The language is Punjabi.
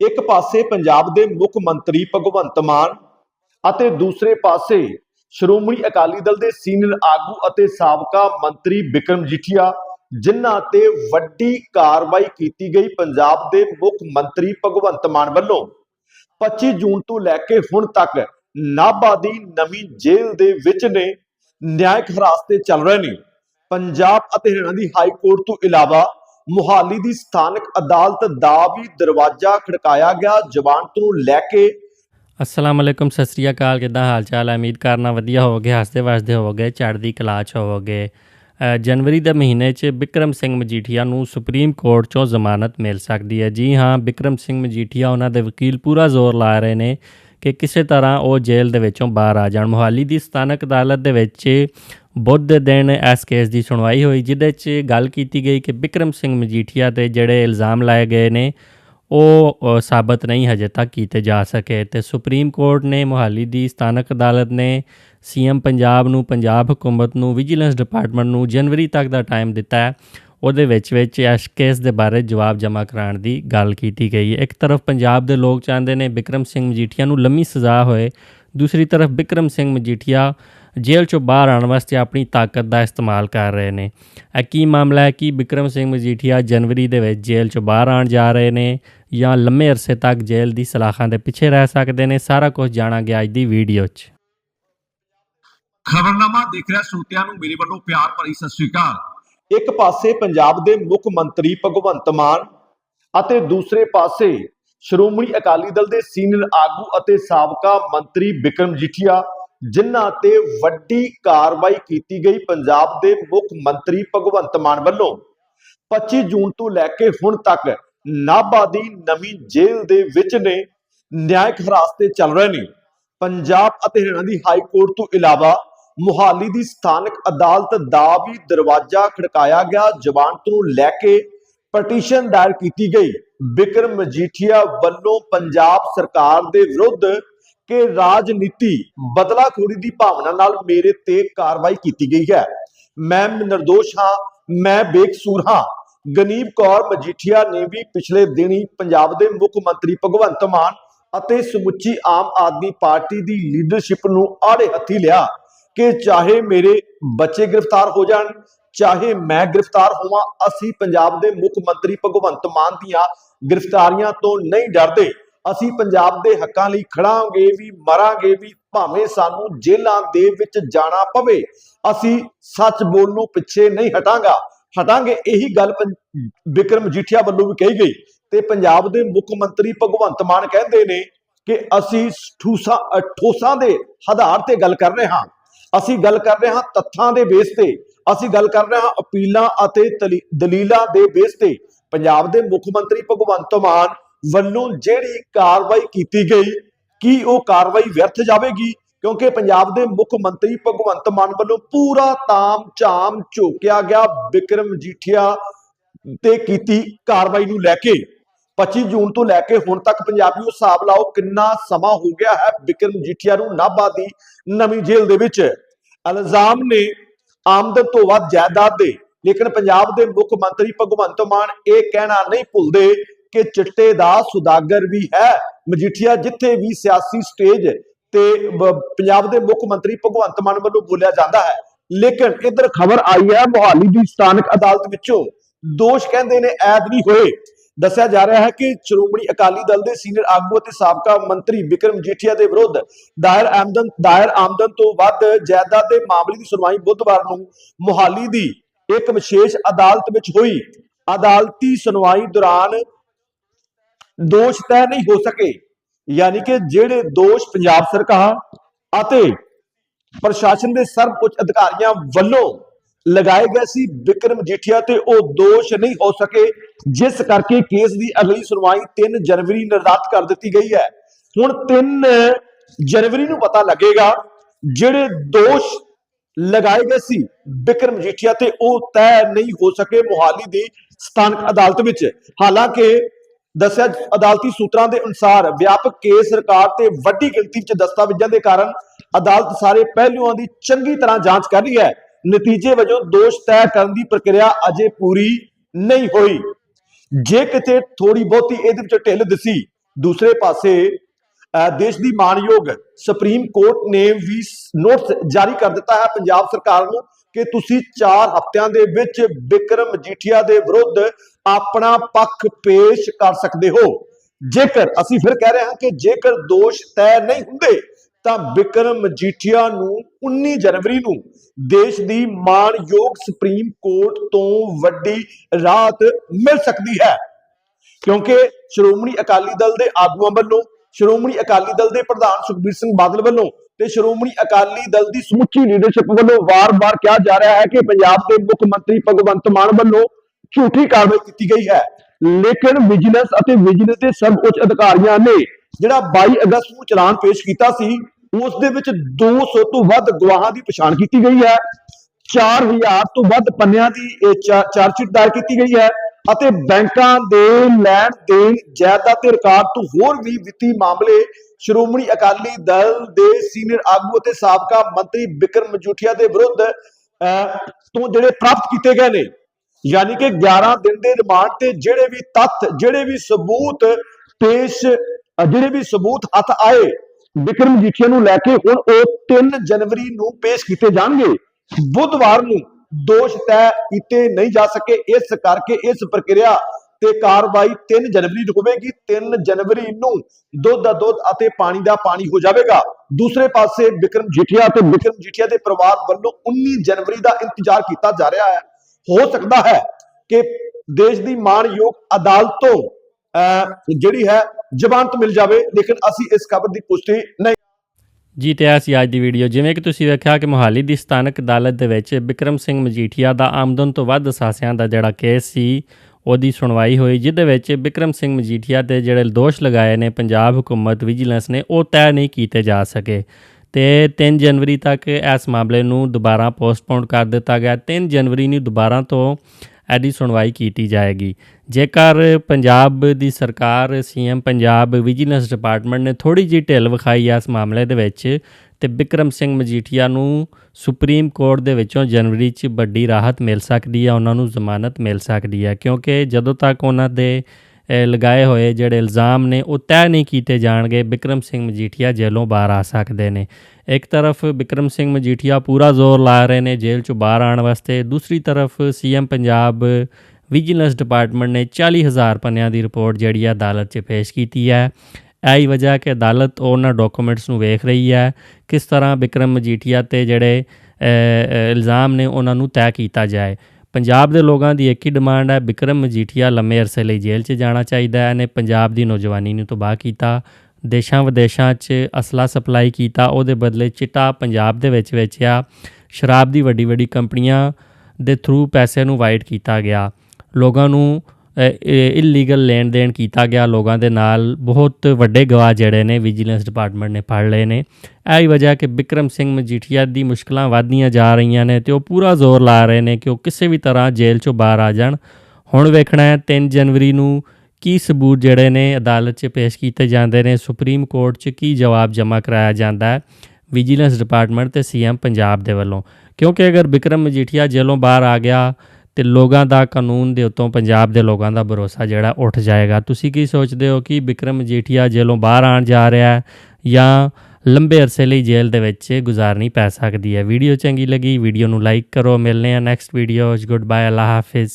ਇੱਕ ਪਾਸੇ ਪੰਜਾਬ ਦੇ ਮੁੱਖ ਮੰਤਰੀ ਭਗਵੰਤ ਮਾਨ ਅਤੇ ਦੂਸਰੇ ਪਾਸੇ ਸ਼੍ਰੋਮਣੀ ਅਕਾਲੀ ਦਲ ਦੇ ਸੀਨੀਅਰ ਆਗੂ ਅਤੇ ਸਾਬਕਾ ਮੰਤਰੀ ਬਿਕਰਮ ਜੀਠੀਆ, ਜਿਨ੍ਹਾਂ ਤੇ ਵੱਡੀ ਕਾਰਵਾਈ ਕੀਤੀ ਗਈ ਪੰਜਾਬ ਦੇ ਮੁੱਖ ਮੰਤਰੀ ਭਗਵੰਤ ਮਾਨ ਵੱਲੋਂ। 25 ਜੂਨ ਤੋਂ ਲੈ ਕੇ ਹੁਣ ਤੱਕ ਨਾਭਾ ਦੀ ਨਵੀਂ ਜੇਲ੍ਹ ਦੇ ਵਿੱਚ ਨੇ ਨਿਆਇਕ ਹਿਰਾਸਤ ਤੇ ਚੱਲ ਰਹੇ ਨੇ। ਪੰਜਾਬ ਅਤੇ ਹਰਿਆਣਾ ਦੀ ਹਾਈ ਕੋਰਟ ਤੋਂ ਇਲਾਵਾ ਮੁਹਾਲੀ ਦੀ ਸਥਾਨਕ ਅਦਾਲਤ ਦਾ ਵੀ ਦਰਵਾਜ਼ਾ ਖੜਕਾਇਆ ਗਿਆ। ਜ਼ਮਾਨਤ ਨੂੰ ਲੈ ਕੇ ਅਸਲਾਮ ਅਲੈਕੁਮ, ਸਤਿ ਸ੍ਰੀ ਅਕਾਲ, ਕਿੱਦਾਂ ਹਾਲ ਚਾਲ ਹੈ ਉਮੀਦ ਕਰਨਾ ਵਧੀਆ ਹੋਵੋਗੇ, ਹੱਸਦੇ ਵਸਦੇ ਹੋਵੋਗੇ, ਚੜ੍ਹਦੀ ਕਲਾ 'ਚ ਹੋਵੋਗੇ ਜਨਵਰੀ ਦੇ ਮਹੀਨੇ 'ਚ ਬਿਕਰਮ ਸਿੰਘ ਮਜੀਠੀਆ ਨੂੰ ਸੁਪਰੀਮ ਕੋਰਟ 'ਚੋਂ ਜ਼ਮਾਨਤ ਮਿਲ ਸਕਦੀ ਹੈ। ਜੀ ਹਾਂ, ਬਿਕਰਮ ਸਿੰਘ ਮਜੀਠੀਆ, ਉਹਨਾਂ ਦੇ ਵਕੀਲ ਪੂਰਾ ਜ਼ੋਰ ਲਾ ਰਹੇ ਨੇ ਕਿ ਕਿਸੇ ਤਰ੍ਹਾਂ ਉਹ ਜੇਲ੍ਹ ਦੇ ਵਿੱਚੋਂ ਬਾਹਰ ਆ ਜਾਣ। ਮੁਹਾਲੀ ਦੀ ਸਥਾਨਕ ਅਦਾਲਤ ਦੇ ਵਿੱਚ ਬੁੱਧ ਦੇ ਦਿਨ ਇਸ ਕੇਸ ਦੀ ਸੁਣਵਾਈ ਹੋਈ, ਜਿਹਦੇ 'ਚ ਗੱਲ ਕੀਤੀ ਗਈ ਕਿ ਬਿਕਰਮ ਸਿੰਘ ਮਜੀਠੀਆ ਤੇ ਜਿਹੜੇ ਇਲਜ਼ਾਮ ਲਾਏ ਗਏ ਨੇ, ਉਹ ਸਾਬਤ ਨਹੀਂ ਹਜੇ ਤੱਕ ਕੀਤੇ ਜਾ ਸਕੇ ਤੇ ਸੁਪਰੀਮ ਕੋਰਟ ਨੇ ਮੁਹਾਲੀ ਦੀ ਸਥਾਨਕ ਅਦਾਲਤ ਨੇ ਸੀਐਮ ਪੰਜਾਬ ਨੂੰ ਪੰਜਾਬ ਹਕੂਮਤ ਨੂੰ ਵਿਜੀਲੈਂਸ ਡਿਪਾਰਟਮੈਂਟ ਨੂੰ ਜਨਵਰੀ ਤੱਕ ਦਾ ਟਾਈਮ ਦਿੱਤਾ ਹੈ। ਉਹਦੇ ਵਿੱਚ ਵਿੱਚ ਇਸ ਕੇਸ ਦੇ ਬਾਰੇ ਜਵਾਬ ਜਮ੍ਹਾਂ ਕਰਾਉਣ ਦੀ ਗੱਲ ਕੀਤੀ ਗਈ। ਹੈ ਇੱਕ ਤਰਫ ਪੰਜਾਬ ਦੇ ਲੋਕ ਚਾਹੁੰਦੇ ਨੇ ਬਿਕਰਮ ਸਿੰਘ ਮਜੀਠੀਆ ਨੂੰ ਲੰਮੀ ਸਜ਼ਾ ਹੋਏ, ਦੂਸਰੀ ਤਰਫ ਬਿਕਰਮ ਸਿੰਘ ਮਜੀਠੀਆ ਜੇਲ੍ਹ ਚੋਂ ਬਾਹਰ ਆਉਣ ਵਾਸਤੇ ਆਪਣੀ ਤਾਕਤ ਦਾ ਇਸਤੇਮਾਲ ਕਰ ਰਹੇ ਨੇ। ਇਹ ਕੀ ਮਾਮਲਾ ਹੈ ਕਿ ਬਿਕਰਮ ਸਿੰਘ ਮਜੀਠੀਆ ਜਨਵਰੀ ਦੇ ਵਿੱਚ ਜੇਲ੍ਹ ਚੋਂ ਬਾਹਰ ਆਉਣ ਜਾ ਰਹੇ ਨੇ ਜਾਂ ਲੰਮੇ ਅਰਸੇ ਤੱਕ ਜੇਲ੍ਹ ਦੀ ਸਲਾਖਾਂ ਦੇ ਪਿੱਛੇ ਰਹਿ ਸਕਦੇ ਨੇ ਸਾਰਾ ਕੁਝ ਜਾਣਾਂਗੇ ਅੱਜ ਦੀ ਵੀਡੀਓ 'ਚ। ਖਬਰਨਾਮਾ ਦੇਖ ਰਿਹਾ ਸਰੋਤਿਆਂ ਨੂੰ ਮੇਰੇ ਵੱਲੋਂ ਪਿਆਰ ਭਰੀ ਸਤਿ ਸ੍ਰੀ ਅਕਾਲ। ਇੱਕ ਪਾਸੇ ਪੰਜਾਬ ਦੇ ਮੁੱਖ ਮੰਤਰੀ ਭਗਵੰਤ ਮਾਨ ਅਤੇ ਦੂਸਰੇ ਪਾਸੇ ਸ਼੍ਰੋਮਣੀ ਅਕਾਲੀ ਦਲ ਦੇ ਸੀਨੀਅਰ ਆਗੂ ਅਤੇ ਸਾਬਕਾ ਮੰਤਰੀ ਬਿਕਰਮ ਜੀਠੀਆ ਜਿਨ੍ਹਾਂ ਤੇ ਵੱਡੀ ਕਾਰਵਾਈ ਕੀਤੀ ਗਈ ਪੰਜਾਬ ਦੇ ਮੁੱਖ ਮੰਤਰੀ ਭਗਵੰਤ ਮਾਨ ਵੱਲੋਂ। 25 ਜੂਨ ਤੋਂ ਲੈ ਕੇ ਹੁਣ ਤੱਕ ਨਾਭਾ ਦੀ ਨਵੀਂ ਜੇਲ੍ਹ ਦੇ ਵਿੱਚ ਨੇ ਨਿਆਇਕ ਹਿਰਾਸਤ ਚੱਲ ਰਹੇ ਨੇ। ਪੰਜਾਬ ਅਤੇ ਹਰਿਆਣਾ ਦੀ ਹਾਈ ਕੋਰਟ ਤੋਂ ਇਲਾਵਾ ਮੁਹਾਲੀ ਦੀ ਸਥਾਨਕ ਅਦਾਲਤ ਦਾ ਵੀ ਦਰਵਾਜ਼ਾ ਖੜਕਾਇਆ ਗਿਆ। ਜ਼ਮਾਨਤ ਨੂੰ ਲੈ ਕੇ ਪਟੀਸ਼ਨ ਦਾਇਰ ਕੀਤੀ ਗਈ। ਬਿਕਰਮ ਮਜੀਠੀਆ ਵੱਲੋਂ ਪੰਜਾਬ ਸਰਕਾਰ ਦੇ ਵਿਰੁੱਧ ਕਿ ਰਾਜਨੀਤੀ ਬਦਲਾਖੋਰੀ ਦੀ ਭਾਵਨਾ ਨਾਲ ਮੇਰੇ ਤੇ ਕਾਰਵਾਈ ਕੀਤੀ ਗਈ ਹੈ। ਮੈਂ ਨਿਰਦੋਸ਼ ਹਾਂ, ਮੈਂ ਬੇਕਸੂਰ ਹਾਂ। ਗਨੀਬ ਕੌਰ ਮਜੀਠੀਆ ਨੇ ਵੀ ਪਿਛਲੇ ਦਿਨੀ ਪੰਜਾਬ ਦੇ ਮੁੱਖ ਮੰਤਰੀ ਭਗਵੰਤ ਮਾਨ ਅਤੇ ਸਮੁੱਚੀ ਆਮ ਆਦਮੀ ਪਾਰਟੀ ਦੀ ਲੀਡਰਸ਼ਿਪ ਨੂੰ ਆੜੇ ਹੱਥੀ ਲਿਆ ਕਿ ਚਾਹੇ ਮੇਰੇ ਬੱਚੇ ਗ੍ਰਿਫਤਾਰ ਹੋ ਜਾਣ, ਚਾਹੇ ਮੈਂ ਗ੍ਰਿਫਤਾਰ ਹੋਵਾਂ, ਅਸੀਂ ਪੰਜਾਬ ਦੇ ਮੁੱਖ ਮੰਤਰੀ ਭਗਵੰਤ ਮਾਨ ਦੀਆਂ ਗ੍ਰਿਫਤਾਰੀਆਂ ਤੋਂ ਨਹੀਂ ਡਰਦੇ। ਅਸੀਂ ਪੰਜਾਬ ਦੇ ਹੱਕਾਂ ਲਈ ਖੜਾਂਗੇ, ਵੀ ਮਰਾਂਗੇ, ਵੀ ਭਾਵੇਂ ਸਾਨੂੰ ਜੇਲ੍ਹਾਂ ਦੇ ਵਿੱਚ ਜਾਣਾ ਪਵੇ, ਅਸੀਂ ਸੱਚ ਬੋਲਣੋਂ ਪਿੱਛੇ ਨਹੀਂ ਹਟਾਂਗਾ। ਹਟਾਂਗੇ ਇਹੀ ਗੱਲ ਪੰ- ਬਿਕਰਮ ਜੀਠੀਆ ਵੱਲੋਂ ਵੀ ਕਹੀ ਗਈ। ਤੇ ਪੰਜਾਬ ਦੇ ਮੁੱਖ ਮੰਤਰੀ ਭਗਵੰਤ ਮਾਨ ਕਹਿੰਦੇ ਨੇ ਕਿ ਅਸੀਂ ਠੂਸਾਂ ਠੋਸਾਂ ਦੇ ਆਧਾਰ ਤੇ ਗੱਲ ਕਰ ਰਹੇ ਹਾਂ। ਅਸੀਂ ਗੱਲ ਕਰ ਰਹੇ ਹਾਂ ਤੱਥਾਂ ਦੇ ਬੇਸ ਤੇ। ਅਸੀਂ ਗੱਲ ਕਰ ਰਹੇ ਹਾਂ ਅਪੀਲਾਂ ਅਤੇ ਤਲੀ- ਦਲੀਲਾਂ ਦੇ ਬੇਸ ਤੇ। ਪੰਜਾਬ ਦੇ ਮੁੱਖ ਮੰਤਰੀ ਭਗਵੰਤ ਮਾਨ ਵੱਲੋਂ ਜਿਹੜੀ ਕਾਰਵਾਈ ਕੀਤੀ ਗਈ, ਕੀ ਉਹ ਕਾਰਵਾਈ ਵਿਅਰਥ ਜਾਵੇਗੀ? ਕਿਉਂਕਿ ਪੰਜਾਬ ਦੇ ਮੁੱਖ ਮੰਤਰੀ ਭਗਵੰਤ ਮਾਨ ਵੱਲੋਂ ਪੂਰਾ ਤਾਮ ਝਾਮ ਝੋਕਿਆ ਗਿਆ ਬਿਕਰਮ ਜੀਠੀਆ ਤੇ ਕੀਤੀ ਕਾਰਵਾਈ ਨੂੰ ਲੈ ਕੇ। 25 ਜੂਨ ਤੋਂ ਲੈ ਕੇ ਹੁਣ ਤੱਕ ਪੰਜਾਬੀਓ ਹਿਸਾਬ ਲਾਓ ਕਿੰਨਾ ਸਮਾਂ ਹੋ ਗਿਆ ਹੈ ਬਿਕਰਮ ਜੀਠੀਆ ਨੂੰ ਨਾਭਾ ਦੀ ਨਵੀਂ ਜੇਲ੍ਹ ਦੇ ਵਿੱਚ। ਇਲਜ਼ਾਮ ਨੇ ਆਮਦਨ ਤੋਂ ਵੱਧ ਜਾਇਦਾਦ ਦੇ। ਲੇਕਿਨ ਪੰਜਾਬ ਦੇ ਮੁੱਖ ਮੰਤਰੀ ਭਗਵੰਤ ਮਾਨ ਇਹ ਕਹਿਣਾ ਨਹੀਂ ਭੁੱਲਦੇ ਕਿ ਚਿੱਟੇ ਦਾ ਸੁਦਾਗਰ ਵੀ ਹੈ। ਮਜੀਠੀਆ ਜਿੱਥੇ ਵੀ ਸਿਆਸੀ ਸਟੇਜ ਤੇ ਪੰਜਾਬ ਦੇ ਮੁੱਖ ਮੰਤਰੀ ਭਗਵੰਤ ਮਾਨ ਵੱਲੋਂ ਬੋਲਿਆ ਜਾਂਦਾ ਹੈ। ਲੇਕਿਨ ਇੱਧਰ ਖਬਰ ਆਈ ਹੈ, ਮੁਹਾਲੀ ਦੀ ਸਥਾਨਕ ਅਦਾਲਤ ਵਿੱਚੋਂ ਦੋਸ਼ ਕਹਿੰਦੇ ਨੇ ਐਦ ਨਹੀਂ ਹੋਏ। ਦੱਸਿਆ ਜਾ ਰਿਹਾ ਹੈ ਕਿ ਸ਼੍ਰੋਮਣੀ ਅਕਾਲੀ ਦਲ ਦੇ ਸੀਨੀਅਰ ਆਗੂ ਅਤੇ ਸਾਬਕਾ ਮੰਤਰੀ ਬਿਕਰਮ ਜੀਠੀਆ ਦੇ ਵਿਰੁੱਧ ਦਾਇਰ ਆਮਦਨ ਦਾਇਰ ਆਮਦਨ ਤੋਂ ਵੱਧ ਜਾਇਦਾਦ ਦੇ ਮਾਮਲੇ ਦੀ ਸੁਣਵਾਈ ਬੁੱਧਵਾਰ ਨੂੰ ਮੋਹਾਲੀ ਦੀ ਇੱਕ ਵਿਸ਼ੇਸ਼ ਅਦਾਲਤ ਵਿੱਚ ਹੋਈ। ਅਦਾਲਤੀ ਸੁਣਵਾਈ ਦੌਰਾਨ ਦੋਸ਼ ਤੈਅ ਨਹੀਂ ਹੋ ਸਕੇ। ਯਾਨੀ ਕਿ ਜਿਹੜੇ ਦੋਸ਼ ਪੰਜਾਬ ਸਰਕਾਰ ਅਤੇ ਪ੍ਰਸ਼ਾਸਨ ਦੇ ਸਰਵਉੱਚ ਅਧਿਕਾਰੀਆਂ ਵੱਲੋਂ ਲਗਾਏ ਗਏ ਸੀ ਬਿਕਰਮ ਜੀਠੀਆ ਤੇ ਉਹ ਦੋਸ਼ ਨਹੀਂ ਹੋ ਸਕੇ, ਜਿਸ ਕਰਕੇ ਕੇਸ ਦੀ ਅਗਲੀ ਸੁਣਵਾਈ 3 ਜਨਵਰੀ ਨਿਰਧਾਰਤ ਕਰ ਦਿੱਤੀ ਗਈ ਹੈ। ਹੁਣ 3 ਜਨਵਰੀ ਨੂੰ ਪਤਾ ਲੱਗੇਗਾ, ਜਿਹੜੇ ਦੋਸ਼ ਲਗਾਏ ਗਏ ਸੀ ਬਿਕਰਮ ਜੀਠੀਆ ਤੇ ਉਹ ਤੈਅ ਨਹੀਂ ਹੋ ਸਕੇ ਮੁਹਾਲੀ ਦੀ ਸਥਾਨਕ ਅਦਾਲਤ ਵਿੱਚ। ਹਾਲਾਂਕਿ ਦੱਸਿਆ ਅਦਾਲਤੀ ਸੂਤਰਾਂ ਦੇ ਅਨੁਸਾਰ ਵਿਆਪਕ ਕੇਸ ਸਰਕਾਰ ਤੇ ਵੱਡੀ ਗਿਣਤੀ ਵਿੱਚ ਦਸਤਾਵੇਜ਼ਾਂ ਦੇ ਕਾਰਨ ਅਦਾਲਤ ਸਾਰੇ ਪਹਿਲੂਆਂ ਦੀ ਚੰਗੀ ਤਰ੍ਹਾਂ ਜਾਂਚ ਕਰ ਰਹੀ ਹੈ। ਨਤੀਜੇ ਵਜੋਂ ਦੋਸ਼ ਤੈਅ ਕਰਨ ਦੀ ਪ੍ਰਕਿਰਿਆ ਅਜੇ ਪੂਰੀ ਨਹੀਂ ਹੋਈ। ਜੇ ਕਿਤੇ ਥੋੜੀ ਬਹੁਤੀ ਇਹਦੇ ਵਿੱਚ ਢਿੱਲ ਦਿਸੀ, ਦੂਸਰੇ ਪਾਸੇ ਅਹ ਦੇਸ਼ ਦੀ ਮਾਨਯੋਗ ਸੁਪਰੀਮ ਕੋਰਟ ਨੇ ਵੀ ਨੋਟਿਸ ਜਾਰੀ ਕਰ ਦਿੱਤਾ ਹੈ ਪੰਜਾਬ ਸਰਕਾਰ ਨੂੰ ਕਿ ਤੁਸੀਂ 4 ਹਫ਼ਤਿਆਂ ਦੇ ਵਿੱਚ ਵਿਕਰਮ ਮਜੀਠੀਆ ਦੇ ਵਿਰੁੱਧ ਆਪਣਾ ਪੱਖ ਪੇਸ਼ ਕਰ ਸਕਦੇ ਹੋ। ਜੇਕਰ ਅਸੀਂ ਫਿਰ ਕਹਿ ਰਹੇ ਹਾਂ ਕਿ ਜੇਕਰ ਦੋਸ਼ ਤੈਅ ਨਹੀਂ ਹੁੰਦੇ, ਤਾਂ ਬਿਕਰਮ ਮਜੀਠੀਆ ਨੂੰ 19 ਜਨਵਰੀ ਨੂੰ ਦੇਸ਼ ਦੀ ਮਾਨਯੋਗ ਸੁਪਰੀਮ ਕੋਰਟ ਤੋਂ ਵੱਡੀ ਰਾਹਤ ਮਿਲ ਸਕਦੀ ਹੈ। ਕਿਉਂਕਿ ਸ਼੍ਰੋਮਣੀ ਅਕਾਲੀ ਦਲ ਦੇ ਆਗੂਆਂ ਵੱਲੋਂ, ਸ਼੍ਰੋਮਣੀ ਅਕਾਲੀ ਦਲ ਦੇ ਪ੍ਰਧਾਨ ਸੁਖਬੀਰ ਸਿੰਘ ਬਾਦਲ ਵੱਲੋਂ ਤੇ ਸ਼੍ਰੋਮਣੀ ਅਕਾਲੀ ਦਲ ਦੀ ਸਮੁੱਚੀ ਲੀਡਰਸ਼ਿਪ ਵੱਲੋਂ ਵਾਰ-ਵਾਰ ਕਿਹਾ ਜਾ ਰਿਹਾ ਹੈ ਕਿ ਪੰਜਾਬ ਦੇ ਮੁੱਖ ਮੰਤਰੀ ਭਗਵੰਤ ਮਾਨ ਵੱਲੋਂ ਝੂਠੀ ਕਾਰਵਾਈ ਕੀਤੀ ਗਈ ਹੈ। ਲੇਕਿਨ ਵਿਜੀਲੈਂਸ ਅਤੇ ਵਿਜੀਲੈਂਸ ਦੇ ਸਭ ਉੱਚ ਅਧਿਕਾਰੀਆਂ ਨੇ ਜਿਹੜਾ 22 ਅਗਸਤ ਨੂੰ ਚਲਾਨ ਪੇਸ਼ ਕੀਤਾ ਸੀ ਉਸ ਦੇ ਵਿੱਚ 200 ਤੋਂ ਵੱਧ ਗਵਾਹਾਂ ਦੀ ਪਛਾਣ ਕੀਤੀ ਗਈ ਹੈ। 4000 ਤੋਂ ਵੱਧ ਪੰਨਿਆਂ ਦੀ ਚਾਰਜਸ਼ੀਟ ਦਾਇਰ ਕੀਤੀ ਗਈ ਹੈ ਅਤੇ ਬੈਂਕਾਂ ਦੇ ਲੈਣ ਦੇਣ ਜਾਇਦਾਦ ਤੇ ਰਿਕਾਰਡ ਤੋਂ ਹੋਰ ਵੀ ਵਿੱਤੀ ਮਾਮਲੇ ਸ਼੍ਰੋਮਣੀ ਅਕਾਲੀ ਦਲ ਦੇ ਸੀਨੀਅਰ ਆਗੂ ਅਤੇ ਸਾਬਕਾ ਮੰਤਰੀ ਬਿਕਰਮ ਮਜੂਠੀਆ ਦੇ ਵਿਰੁੱਧ ਅਹ, ਤੋਂ ਜਿਹੜੇ ਪ੍ਰਾਪਤ ਕੀਤੇ ਗਏ ਨੇ। ਯਾਨੀ ਕਿ 11 ਦਿਨ ਦੇ ਰਿਮਾਂਡ ਤੇ ਜਿਹੜੇ ਵੀ ਤੱਥ, ਜਿਹੜੇ ਵੀ ਸਬੂਤ ਪੇਸ਼, ਜਿਹੜੇ ਵੀ ਸਬੂਤ ਹੱਥ ਆਏ ਵਿਕਰਮ ਮਜੀਠੀਆ ਨੂੰ ਲੈ ਕੇ ਹੁਣ ਉਹ 3 ਜਨਵਰੀ ਨੂੰ ਪੇਸ਼ ਕੀਤੇ ਜਾਣਗੇ। ਬੁੱਧਵਾਰ ਨੂੰ ਦੋਸ਼ ਤੈਅ ਕੀਤੇ ਨਹੀਂ ਜਾ ਸਕੇ। ਇਸ ਕਰਕੇ ਇਸ ਪ੍ਰਕਿਰਿਆ ਤੇ ਕਾਰਵਾਈ 3 ਜਨਵਰੀ ਨੂੰ ਹੋਵੇਗੀ। 3 ਜਨਵਰੀ ਨੂੰ ਦੁੱਧ ਦਾ ਦੁੱਧ ਅਤੇ ਪਾਣੀ ਦਾ ਪਾਣੀ ਹੋ ਜਾਵੇਗਾ। ਦੂਸਰੇ ਪਾਸੇ ਵਿਕਰਮ ਜੀਠੀਆ ਤੇ ਵਿਕਰਮ ਜੀਠੀਆ ਦੇ ਪਰਿਵਾਰ ਵੱਲੋਂ 19 ਜਨਵਰੀ ਦਾ ਇੰਤਜ਼ਾਰ ਕੀਤਾ ਜਾ ਰਿਹਾ ਹੈ। ਹੋ ਸਕਦਾ ਹੈ ਕਿ ਦੇਸ਼ ਦੀ ਮਾਣਯੋਗ ਅਦਾਲਤੋਂ ਜਿਹੜੀ ਹੈ, ਜ਼ਮਾਨਤ ਮਿਲ ਜਾਵੇ, ਲੇਕਿਨ ਅਸੀਂ ਇਸ ਖਬਰ ਦੀ ਪੁਸ਼ਟੀ ਨਹੀਂ ਜੀ, ਤੇ ਇਹ ਅੱਜ ਦੀ ਵੀਡੀਓ। ਜਿਵੇਂ ਕਿ ਤੁਸੀਂ ਵੇਖਿਆ ਕਿ ਮੋਹਾਲੀ ਦੀ ਸਥਾਨਕ ਅਦਾਲਤ ਦੇ ਵਿੱਚ ਬਿਕਰਮ ਸਿੰਘ ਮਜੀਠੀਆ ਦਾ ਆਮਦਨ ਤੋਂ ਵੱਧ ਸਾਸਿਆਂ ਦਾ ਜਿਹੜਾ ਕੇਸ ਸੀ, ਉਹਦੀ ਸੁਣਵਾਈ ਹੋਈ, ਜਿਹਦੇ ਵਿੱਚ ਬਿਕਰਮ ਸਿੰਘ ਮਜੀਠੀਆ ਤੇ ਜਿਹੜੇ ਦੋਸ਼ ਲਗਾਏ ਨੇ, ਪੰਜਾਬ ਹਕੂਮਤ ਵਿਜੀਲੈਂਸ ਨੇ, ਉਹ ਤੈਅ ਨਹੀਂ ਕੀਤੇ ਜਾ ਸਕੇ। ਤੇ 3 ਜਨਵਰੀ ਤੱਕ ਇਸ ਮਾਮਲੇ ਨੂੰ ਦੁਬਾਰਾ ਪੋਸਟਪੋਨ ਕਰ ਦਿੱਤਾ ਗਿਆ। 3 ਜਨਵਰੀ ਨੂੰ ਦੁਬਾਰਾ ਤੋਂ ਇਹਦੀ ਸੁਣਵਾਈ ਕੀਤੀ ਜਾਏਗੀ। ਜੇਕਰ ਪੰਜਾਬ ਦੀ ਸਰਕਾਰ, ਸੀਐਮ ਪੰਜਾਬ, ਵਿਜੀਲੈਂਸ ਡਿਪਾਰਟਮੈਂਟ ਨੇ ਥੋੜੀ ਜਿਹੀ ਢਿੱਲ ਵਿਖਾਈ ਇਸ ਮਾਮਲੇ ਦੇ ਵਿੱਚ ਤੇ ਬਿਕਰਮ ਸਿੰਘ ਮਜੀਠੀਆ ਨੂੰ ਸੁਪਰੀਮ ਕੋਰਟ ਦੇ ਵਿੱਚੋਂ ਜਨਵਰੀ 'ਚ ਵੱਡੀ ਰਾਹਤ ਮਿਲ ਸਕਦੀ ਹੈ, ਉਹਨਾਂ ਨੂੰ ਜ਼ਮਾਨਤ ਮਿਲ ਸਕਦੀ ਹੈ, ਕਿਉਂਕਿ ਜਦੋਂ ਤੱਕ ਉਹਨਾਂ ਦੇ ਲਗਾਏ ਹੋਏ ਜਿਹੜੇ ਇਲਜ਼ਾਮ ਨੇ, ਉਹ ਤੈਅ ਨਹੀਂ ਕੀਤੇ ਜਾਣਗੇ। ਬਿਕਰਮ ਸਿੰਘ ਮਜੀਠੀਆ ਜੇਲੋਂ ਬਾਹਰ ਆ ਸਕਦੇ ਨੇ। ਇੱਕ ਤਰਫ ਬਿਕਰਮ ਸਿੰਘ ਮਜੀਠੀਆ ਪੂਰਾ ਜ਼ੋਰ ਲਾ ਰਹੇ ਨੇ ਜੇਲ੍ਹ 'ਚੋਂ ਬਾਹਰ ਆਉਣ ਵਾਸਤੇ। ਦੂਸਰੀ ਤਰਫ ਸੀਐਮ ਪੰਜਾਬ ਵਿਜੀਲੈਂਸ ਡਿਪਾਰਟਮੈਂਟ ਨੇ 40000 ਪੰਨਿਆਂ ਦੀ ਰਿਪੋਰਟ ਜਿਹੜੀ ਹੈ ਅਦਾਲਤ 'ਚ ਪੇਸ਼ ਕੀਤੀ ਹੈ। ਐਹੀ ਵਜ੍ਹਾ ਕਿ ਅਦਾਲਤ ਉਹਨਾਂ ਡਾਕੂਮੈਂਟਸ ਨੂੰ ਵੇਖ ਰਹੀ ਹੈ। ਕਿਸ ਤਰ੍ਹਾਂ ਬਿਕਰਮ ਮਜੀਠੀਆ ਤੇ ਜਿਹੜੇ ਇਲਜ਼ਾਮ ਨੇ ਉਹਨਾਂ ਨੂੰ ਤੈਅ ਕੀਤਾ ਜਾਏ। ਪੰਜਾਬ ਦੇ ਲੋਕਾਂ ਦੀ ਇੱਕ ਹੀ ਡਿਮਾਂਡ ਹੈ, ਬਿਕਰਮ ਮਜੀਠੀਆ ਲੰਮੇ ਅਰਸੇ ਲਈ ਜੇਲ੍ਹ 'ਚ ਜਾਣਾ ਚਾਹੀਦਾ ਹੈ। ਇਹਨੇ ਪੰਜਾਬ ਦੀ ਨੌਜਵਾਨੀ ਨੂੰ ਤਬਾਹ ਕੀਤਾ, ਦੇਸ਼ਾਂ ਵਿਦੇਸ਼ਾਂ 'ਚ ਅਸਲਾ ਸਪਲਾਈ ਕੀਤਾ, ਉਹਦੇ ਬਦਲੇ ਚਿੱਟਾ ਪੰਜਾਬ ਦੇ ਵਿੱਚ ਵੇਚਿਆ। ਸ਼ਰਾਬ ਦੀ ਵੱਡੀ ਵੱਡੀ ਕੰਪਨੀਆਂ ਦੇ ਥਰੂ ਪੈਸੇ ਨੂੰ ਵਾਈਟ ਕੀਤਾ ਗਿਆ। ਲੋਕਾਂ ਨੂੰ ਇਲੀਗਲ ਲੈਣ ਦੇਣ ਕੀਤਾ ਗਿਆ। ਲੋਕਾਂ ਦੇ ਨਾਲ ਬਹੁਤ ਵੱਡੇ ਗਵਾਹ ਜਿਹੜੇ ਨੇ ਵਿਜੀਲੈਂਸ ਡਿਪਾਰਟਮੈਂਟ ਨੇ ਫੜ ਲਏ ਨੇ। ਐਹੀ ਵਜ੍ਹਾ ਕਿ ਬਿਕਰਮ ਸਿੰਘ ਮਜੀਠੀਆ ਦੀ ਮੁਸ਼ਕਲਾਂ ਵਧਦੀਆਂ ਜਾ ਰਹੀਆਂ ਨੇ ਤੇ ਉਹ ਪੂਰਾ ਜ਼ੋਰ ਲਾ ਰਹੇ ਨੇ ਕਿ ਉਹ ਕਿਸੇ ਵੀ ਤਰ੍ਹਾਂ ਜੇਲ੍ਹ ਚੋਂ ਬਾਹਰ ਆ ਜਾਣ। ਹੁਣ ਵੇਖਣਾ ਹੈ 3 ਜਨਵਰੀ ਨੂੰ ਕੀ ਸਬੂਤ ਜਿਹੜੇ ਨੇ ਅਦਾਲਤ 'ਚ ਪੇਸ਼ ਕੀਤੇ ਜਾਂਦੇ ਨੇ, ਸੁਪਰੀਮ ਕੋਰਟ 'ਚ ਕੀ ਜਵਾਬ ਜਮ੍ਹਾਂ ਕਰਾਇਆ ਜਾਂਦਾ ਹੈ ਵਿਜੀਲੈਂਸ ਡਿਪਾਰਟਮੈਂਟ ਤੇ ਸੀਐਮ ਪੰਜਾਬ ਦੇ ਵੱਲੋਂ। ਕਿਉਂਕਿ ਅਗਰ ਬਿਕਰਮ ਮਜੀਠੀਆ ਜੇਲੋਂ ਬਾਹਰ ਆ ਗਿਆ ਤੇ ਲੋਕਾਂ ਦਾ ਕਾਨੂੰਨ ਦੇ ਉੱਤੋਂ ਪੰਜਾਬ ਦੇ ਲੋਕਾਂ ਦਾ ਭਰੋਸਾ ਜਿਹੜਾ ਉੱਠ ਜਾਏਗਾ। ਤੁਸੀਂ ਕੀ ਸੋਚਦੇ ਹੋ ਕਿ ਬਿਕਰਮ ਮਜੀਠੀਆ ਜੇਲੋਂ ਬਾਹਰ ਆਣ ਜਾ ਰਿਹਾ ਹੈ ਜਾਂ ਲੰਬੇ ਅਰਸੇ ਲਈ ਜੇਲ੍ਹ ਦੇ ਵਿੱਚ ਗੁਜ਼ਾਰਨੀ ਪੈ ਸਕਦੀ ਹੈ? ਵੀਡੀਓ ਚੰਗੀ ਲੱਗੀ, ਵੀਡੀਓ ਨੂੰ ਲਾਈਕ ਕਰੋ। ਮਿਲਨੇ ਆ ਨੈਕਸਟ ਵੀਡੀਓ ਗੁੱਡ ਬਾਏ ਅੱਲਾ ਹਾਫਿਜ਼